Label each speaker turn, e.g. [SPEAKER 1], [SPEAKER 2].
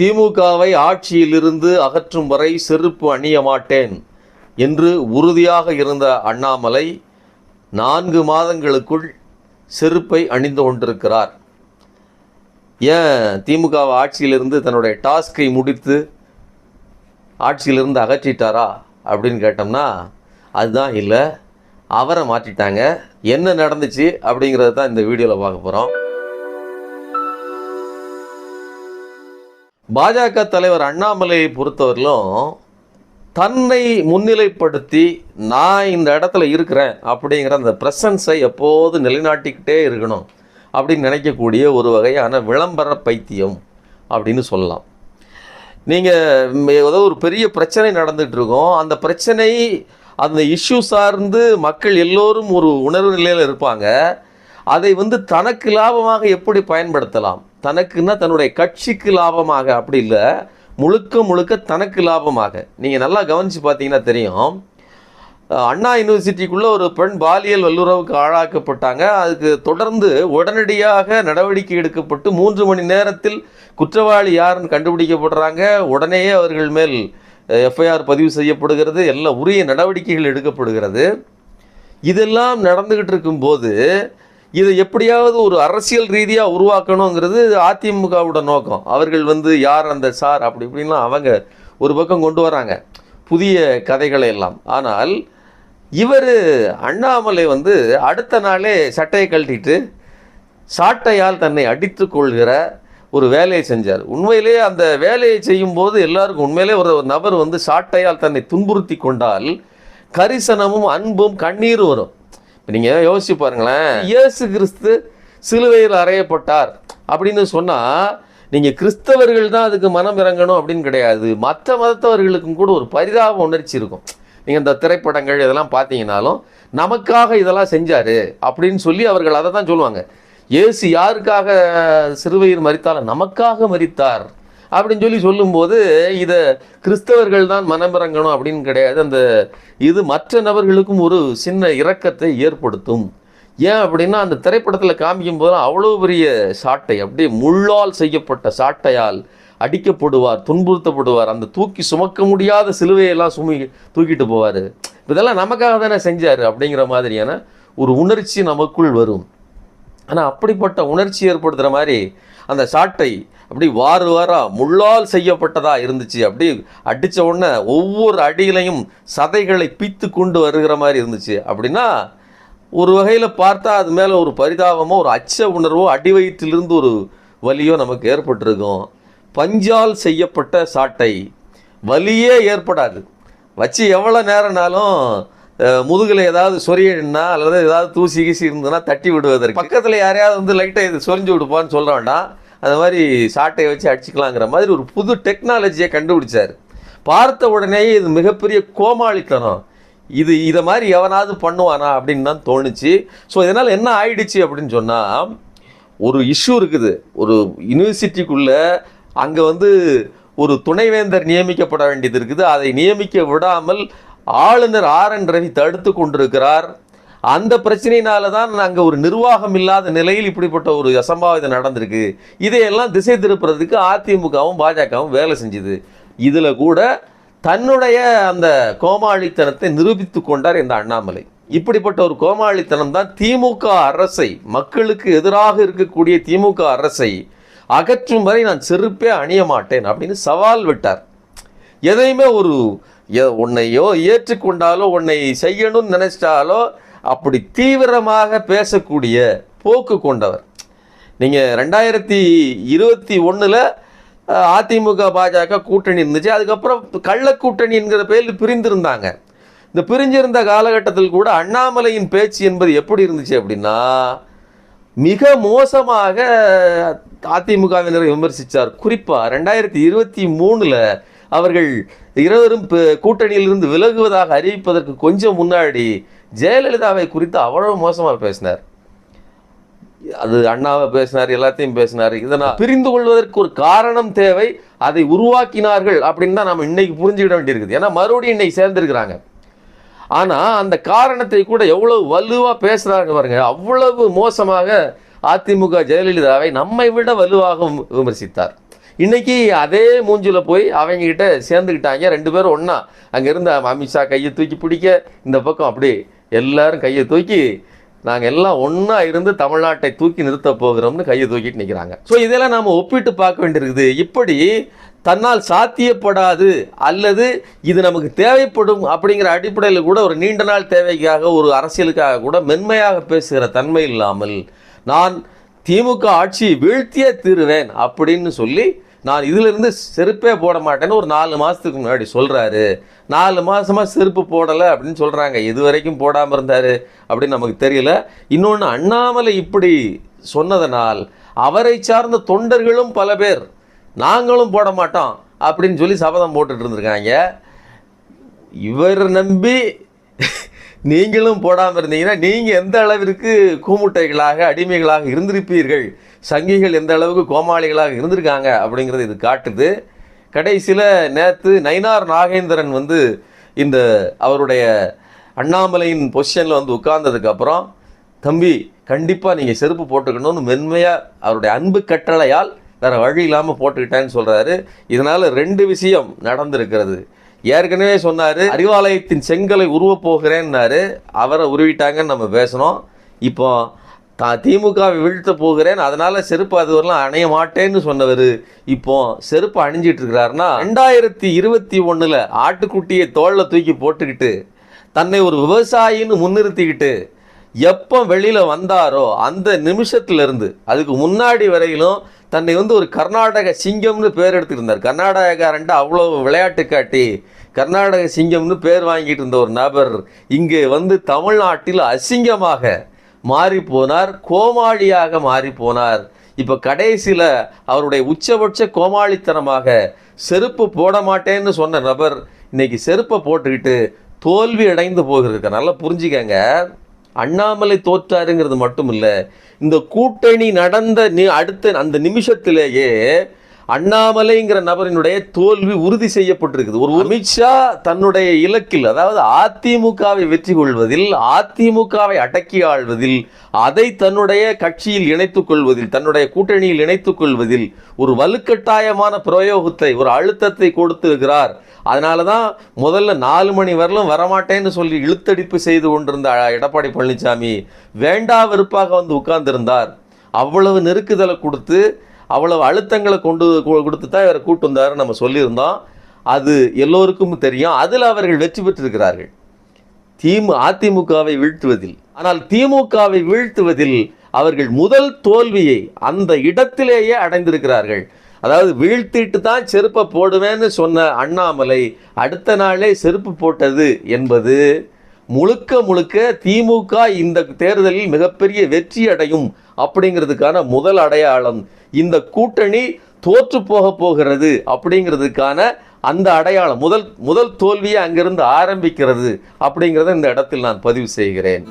[SPEAKER 1] திமுகவை ஆட்சியிலிருந்து அகற்றும் வரை செருப்பு அணிய மாட்டேன் என்று உறுதியாக இருந்த அண்ணாமலை நான்கு மாதங்களுக்குள் செருப்பை அணிந்து கொண்டிருக்கிறார். ஏன் திமுகவை ஆட்சியிலிருந்து தன்னுடைய டாஸ்கை முடித்து ஆட்சியிலிருந்து அகற்றிட்டாரா அப்படின்னு கேட்டோம்னா அதுதான் இல்லை. அவரை மாற்றிட்டாங்க. என்ன நடந்துச்சு அப்படிங்கிறத தான் இந்த வீடியோவில் பார்க்க போகிறோம். பாஜக தலைவர் அண்ணாமலையை பொறுத்தவரையிலும் தன்னை முன்னிலைப்படுத்தி நான் இந்த இடத்துல இருக்கிறேன் அப்படிங்கிற அந்த ப்ரெசன்ஸை எப்போது நிலைநாட்டிக்கிட்டே இருக்கணும் அப்படின்னு நினைக்கக்கூடிய ஒரு வகையான விளம்பர பைத்தியம் அப்படின்னு சொல்லலாம். நீங்கள் ஏதோ ஒரு பெரிய பிரச்சனை நடந்துகிட்ருக்கோம் இருக்கோம். அந்த பிரச்சனை அந்த இஷ்யூ சார்ந்து மக்கள் எல்லோரும் ஒரு உணர்வு நிலையில் இருப்பாங்க. அதை வந்து தனக்கு லாபமாக எப்படி பயன்படுத்தலாம்? தனக்குன்னா தன்னுடைய கட்சிக்கு லாபமாக அப்படி இல்லை. முழுக்க முழுக்க தனக்கு லாபமாக. நீங்கள் நல்லா கவனித்து பார்த்தீங்கன்னா தெரியும். அண்ணா யூனிவர்சிட்டிக்குள்ளே ஒரு பெண் பாலியல் வல்லுறவுக்கு ஆளாக்கப்பட்டாங்க. அதுக்கு தொடர்ந்து உடனடியாக நடவடிக்கை எடுக்கப்பட்டு மூன்று மணி நேரத்தில் குற்றவாளி யாருன்னு கண்டுபிடிக்கப்படுறாங்க. உடனேயே அவர்கள் மேல் எஃப்ஐஆர் பதிவு செய்யப்படுகிறது. எல்லா உரிய நடவடிக்கைகள் எடுக்கப்படுகிறது. இதெல்லாம் நடந்துக்கிட்டு இருக்கும்போது இதை எப்படியாவது ஒரு அரசியல் ரீதியாக உருவாக்கணுங்கிறது அதிமுகவோட நோக்கம். அவர்கள் வந்து யார் அந்த சார்? அப்படி இப்படின்லாம் அவங்க ஒரு பக்கம் கொண்டு வராங்க. புதிய கதைகளை எல்லாம். ஆனால் இவர் அண்ணாமலை வந்து அடுத்த நாளே சட்டையை கழட்டிட்டு சாட்டையால் தன்னை அடித்து கொள்கிற ஒரு வேலையை செஞ்சார். உண்மையிலேயே அந்த வேலையை செய்யும்போது எல்லாருக்கும் உண்மையிலே ஒரு நபர் வந்து சாட்டையால் தன்னை துன்புறுத்தி கொண்டால் கரிசனமும் அன்பும் கண்ணீரும் வரும். நீங்கள் யோசிச்சு பாருங்களேன். இயேசு கிறிஸ்து சிலுவையில் அறையப்பட்டார் அப்படின்னு சொன்னால் நீங்கள் கிறிஸ்தவர்கள் தான் அதுக்கு மனம் இறங்கணும் அப்படின்னு கிடையாது. மற்ற மதத்தவர்களுக்கும் கூட ஒரு பரிதாப உணர்ச்சி இருக்கும். நீங்கள் இந்த திரைப்படங்கள் இதெல்லாம் பார்த்தீங்கன்னாலும் நமக்காக இதெல்லாம் செஞ்சார் அப்படின்னு சொல்லி அவர்கள் அதை தான் சொல்லுவாங்க. இயேசு யாருக்காக சிறுவையில் மறித்தாலும் நமக்காக மறித்தார் அப்படின்னு சொல்லி சொல்லும்போது இதை கிறிஸ்தவர்கள் தான் மனமிறங்கணும் அப்படின்னு கிடையாது. அந்த இது மற்ற நபர்களுக்கும் ஒரு சின்ன இரக்கத்தை ஏற்படுத்தும். ஏன் அப்படின்னா அந்த திரைப்படத்தில் காமிக்கும் போது அவ்வளோ பெரிய சாட்டை அப்படியே முள்ளால் செய்யப்பட்ட சாட்டையால் அடிக்கப்படுவார் துன்புறுத்தப்படுவார். அந்த தூக்கி சுமக்க முடியாத சிலுவையெல்லாம் சுமி தூக்கிட்டு போவார். இதெல்லாம் நமக்காக தானே செஞ்சார் அப்படிங்கிற மாதிரியான ஒரு உணர்ச்சி நமக்குள் வரும். ஆனால் அப்படிப்பட்ட உணர்ச்சி ஏற்படுத்துகிற மாதிரி அந்த சாட்டை அப்படி வார வாரம் முள்ளால் செய்யப்பட்டதாக இருந்துச்சு. அப்படி அடித்த உடனே ஒவ்வொரு அடியிலையும் சதைகளை பித்து கொண்டு வருகிற மாதிரி இருந்துச்சு. அப்படின்னா ஒரு வகையில் பார்த்தா அது மேலே ஒரு பரிதாபமோ ஒரு அச்ச உணர்வோ அடி வயிற்றிலிருந்து ஒரு வலியோ நமக்கு ஏற்பட்டிருக்கும். பஞ்சால் செய்யப்பட்ட சாட்டை வலியே ஏற்படாது. வச்சு எவ்வளோ நேரம்னாலும் முதுகில் ஏதாவது சொரியணுன்னா அல்லது ஏதாவது தூசி கீசி இருந்ததுன்னா தட்டி விடுவதற்கு. பக்கத்தில் யாரையாவது வந்து லைட்டாக இது சொரிஞ்சு விடுப்பான்னு சொல்ல வேண்டாம். அந்த மாதிரி சாட்டையை வச்சு அடிச்சுக்கலாங்கிற மாதிரி ஒரு புது டெக்னாலஜியை கண்டுபிடிச்சார். பார்த்த உடனேயே இது மிகப்பெரிய கோமாளித்தனம். இது இதை மாதிரி எவனாவது பண்ணுவானா அப்படின்னு தான் தோணுச்சு. ஸோ இதனால் என்ன ஆயிடுச்சு அப்படின்னு சொன்னால் ஒரு இஷ்யூ இருக்குது. ஒரு யூனிவர்சிட்டிக்குள்ளே அங்கே வந்து ஒரு துணைவேந்தர் நியமிக்கப்பட வேண்டியது இருக்குது. அதை நியமிக்க விடாமல் ஆளுநர் ஆர் என் ரவி தடுத்து கொண்டிருக்கிறார். அந்த பிரச்சனையினால தான் அங்கே ஒரு நிர்வாகம் இல்லாத நிலையில் இப்படிப்பட்ட ஒரு அசம்பாவிதம் நடந்திருக்கு. இதையெல்லாம் திசை திருப்புறதுக்கு அதிமுகவும் பாஜகவும் வேலை செஞ்சுது. இதில் கூட தன்னுடைய அந்த கோமாளித்தனத்தை நிரூபித்து கொண்டார் இந்த அண்ணாமலை. இப்படிப்பட்ட ஒரு கோமாளித்தனம் தான் திமுக அரசை மக்களுக்கு எதிராக இருக்கக்கூடிய திமுக அரசை அகற்றும் வரை நான் செருப்பே அணிய மாட்டேன் அப்படின்னு சவால் விட்டார். எதையுமே ஒரு உன்னையோ ஏற்றுக்கொண்டாலோ உன்னை செய்யணும்னு நினைச்சிட்டாலோ அப்படி தீவிரமாக பேசக்கூடிய போக்கு கொண்டவர். நீங்கள் ரெண்டாயிரத்தி இருபத்தி ஒன்றில் அதிமுக பாஜக கூட்டணி இருந்துச்சு. அதுக்கப்புறம் கள்ள என்கிற பேரில் பிரிந்திருந்தாங்க. இந்த பிரிஞ்சிருந்த காலகட்டத்தில் கூட அண்ணாமலையின் பேச்சு என்பது எப்படி இருந்துச்சு அப்படின்னா மிக மோசமாக அதிமுகவினரை விமர்சித்தார் குறிப்பாக ரெண்டாயிரத்தி இருபத்தி மூணில் அவர்கள் இருவரும் கூட்டணியிலிருந்து விலகுவதாக அறிவிப்பதற்கு கொஞ்சம் முன்னாடி ஜெயலலிதாவை குறித்து அவ்வளவு மோசமாக பேசினார். அது அண்ணாவை பேசினார் எல்லாத்தையும் பேசினார். இதனால் பிரிந்து கொள்வதற்கு ஒரு காரணம் தேவை அதை உருவாக்கினார்கள் அப்படின்னு தான் நம்ம இன்னைக்கு புரிஞ்சுக்கிட வேண்டியிருக்குது. ஏன்னா மறுபடியும் இன்னைக்கு சேர்ந்துருக்கிறாங்க. ஆனால் அந்த காரணத்தை கூட எவ்வளவு வலுவாக பேசுகிறாங்க பாருங்க. அவ்வளவு மோசமாக அதிமுக ஜெயலலிதாவை நம்மை விட வலுவாக விமர்சித்தார். இன்னைக்கு அதே மூஞ்சில் போய் அவங்ககிட்ட சேர்ந்துக்கிட்டாங்க. ரெண்டு பேரும் ஒன்றா அங்கேருந்து அமித்ஷா கையை தூக்கி பிடிக்க இந்த பக்கம் அப்படியே எல்லாரும் கையை தூக்கி நாங்கள் எல்லாம் ஒன்றா இருந்து தமிழ்நாட்டை தூக்கி நிறுத்த போகிறோம்னு கையை தூக்கிட்டு நிற்கிறாங்க ஸோ இதெல்லாம் நாம் ஒப்பிட்டு பார்க்க வேண்டியிருக்குது. இப்படி தன்னால் சாத்தியப்படாது அல்லது இது நமக்கு தேவைப்படும் அப்படிங்கிற அடிப்படையில் கூட ஒரு நீண்ட நாள் தேவைக்காக ஒரு அரசியலுக்காக கூட மென்மையாக பேசுகிற தன்மை இல்லாமல் நான் திமுக ஆட்சியை வீழ்த்தியே தீருவேன் அப்படின்னு சொல்லி நான் இதிலிருந்து செருப்பே போட மாட்டேன்னு ஒரு நாலு மாதத்துக்கு முன்னாடி சொல்கிறாரு நாலு மாதமாக செருப்பு போடலை அப்படின்னு சொல்கிறாங்க இது வரைக்கும் போடாமல் இருந்தார் அப்படின்னு நமக்கு தெரியல. இன்னொன்று அண்ணாமலை இப்படி சொன்னதனால் அவரை சார்ந்த தொண்டர்களும் பல பேர் நாங்களும் போட மாட்டோம் அப்படின்னு சொல்லி சபதம் போட்டுட்டு இருந்திருக்காங்க. இவர் நம்பி நீங்களும் போடாமல் இருந்தீங்கன்னா நீங்கள் எந்த அளவிற்கு கூமுட்டைகளாக அடிமைகளாக இருந்திருப்பீர்கள்? சங்கிகள் எந்த அளவுக்கு கோமாளிகளாக இருந்திருக்காங்க அப்படிங்கிறது இது காட்டுது. கடைசியில் நேற்று நயினார் நாகேந்திரன் வந்து இந்த அவருடைய அண்ணாமலையின் பொசிஷனில் வந்து உட்கார்ந்ததுக்கப்புறம் தம்பி கண்டிப்பாக நீங்கள் செருப்பு போட்டுக்கணும்னு மென்மையாக அவருடைய அன்பு கட்டளையால் வேறு வழி இல்லாமல் போட்டுக்கிட்டேன்னு சொல்கிறாரு இதனால் ரெண்டு விஷயம் நடந்திருக்கிறது. ஏற்கனவே சொன்னார் அறிவாலயத்தின் செங்கலை உருவப் போகிறேன்னாரு. அவரை உருவிட்டாங்கன்னு நம்ம பேசணும். இப்போ தான் திமுகவை வீழ்த்த போகிறேன். அதனால செருப்பு அது வரலாம் அணைய மாட்டேன்னு சொன்னவர் இப்போ செருப்பு அணிஞ்சிட்டு இருக்கிறாருன்னா ரெண்டாயிரத்தி இருபத்தி ஒன்றில் ஆட்டுக்குட்டியை தோளில் தூக்கி போட்டுக்கிட்டு தன்னை ஒரு விவசாயின்னு முன்னிறுத்திக்கிட்டு எப்போ வெளியில் வந்தாரோ அந்த நிமிஷத்துலேருந்து அதுக்கு முன்னாடி வரையிலும் தன்னை வந்து ஒரு கர்நாடக சிங்கம்னு பேர் எடுத்துருந்தார். கர்நாடகக்காரன்ட்டு அவ்வளோ விளையாட்டு காட்டி கர்நாடக சிங்கம்னு பேர் வாங்கிட்டு இருந்த ஒரு நபர் இங்கே வந்து தமிழ்நாட்டில் அசிங்கமாக மாறிப்போனார் கோமாளியாக மாறி போனார். இப்போ கடைசியில் அவருடைய உச்சபட்ச கோமாளித்தனமாக செருப்பு போட மாட்டேன்னு சொன்ன நபர் இன்றைக்கி செருப்பை போட்டுக்கிட்டு தோல்வி அடைந்து போகிறது நல்லா புரிஞ்சுக்கங்க. அண்ணாமலை தோற்றாருங்கிறது மட்டும் இல்லை இந்த கூட்டணி நடந்த நி அடுத்த அந்த நிமிஷத்திலேயே அண்ணாமலைங்கிற நபரினுடைய தோல்வி உறுதி செய்யப்பட்டிருக்குது. ஒரு அமித்ஷா தன்னுடைய இலக்கில் அதாவது அதிமுகவை வெற்றி கொள்வதில் அதிமுகவை அடக்கி ஆள்வதில் அதை தன்னுடைய கட்சியில் இணைத்துக் கொள்வதில் தன்னுடைய கூட்டணியில் இணைத்துக் கொள்வதில் ஒரு வலுக்கட்டாயமான பிரயோகத்தை ஒரு அழுத்தத்தை கொடுத்திருக்கிறார். அதனால தான் முதல்ல நாலு மணி வரலும் வரமாட்டேன்னு சொல்லி இழுத்தடிப்பு செய்து கொண்டிருந்த எடப்பாடி பழனிசாமி வேண்டா வெறுப்பாக வந்து உட்கார்ந்திருந்தார். அவ்வளவு நெருக்குதலை கொடுத்து அவ்வளவு அழுத்தங்களை கொண்டு கொடுத்து தான் இவரை கூட்டு வந்தார் நம்ம சொல்லியிருந்தோம். அது எல்லோருக்கும் தெரியும். அதில் அவர்கள் வெற்றி பெற்றிருக்கிறார்கள். திமு அதிமுகவை வீழ்த்துவதில். ஆனால் திமுகவை வீழ்த்துவதில் அவர்கள் முதல் தோல்வியை அந்த இடத்திலேயே அடைந்திருக்கிறார்கள். அதாவது வீழ்த்திட்டு தான் செருப்பை போடுவேன்னு சொன்ன அண்ணாமலை அடுத்த நாளே செருப்பு போட்டது என்பது முழுக்க முழுக்க திமுக இந்த தேர்தலில் மிகப்பெரிய வெற்றி அடையும் அப்படிங்கிறதுக்கான முதல் அடையாளம் இந்த கூட்டணி தோற்று போக போகிறது அப்படிங்கிறதுக்கான அந்த அடையாளம். முதல் முதல் தோல்வியை அங்கிருந்து ஆரம்பிக்கிறது அப்படிங்கிறத இந்த இடத்தில் நான் பதிவு செய்கிறேன்.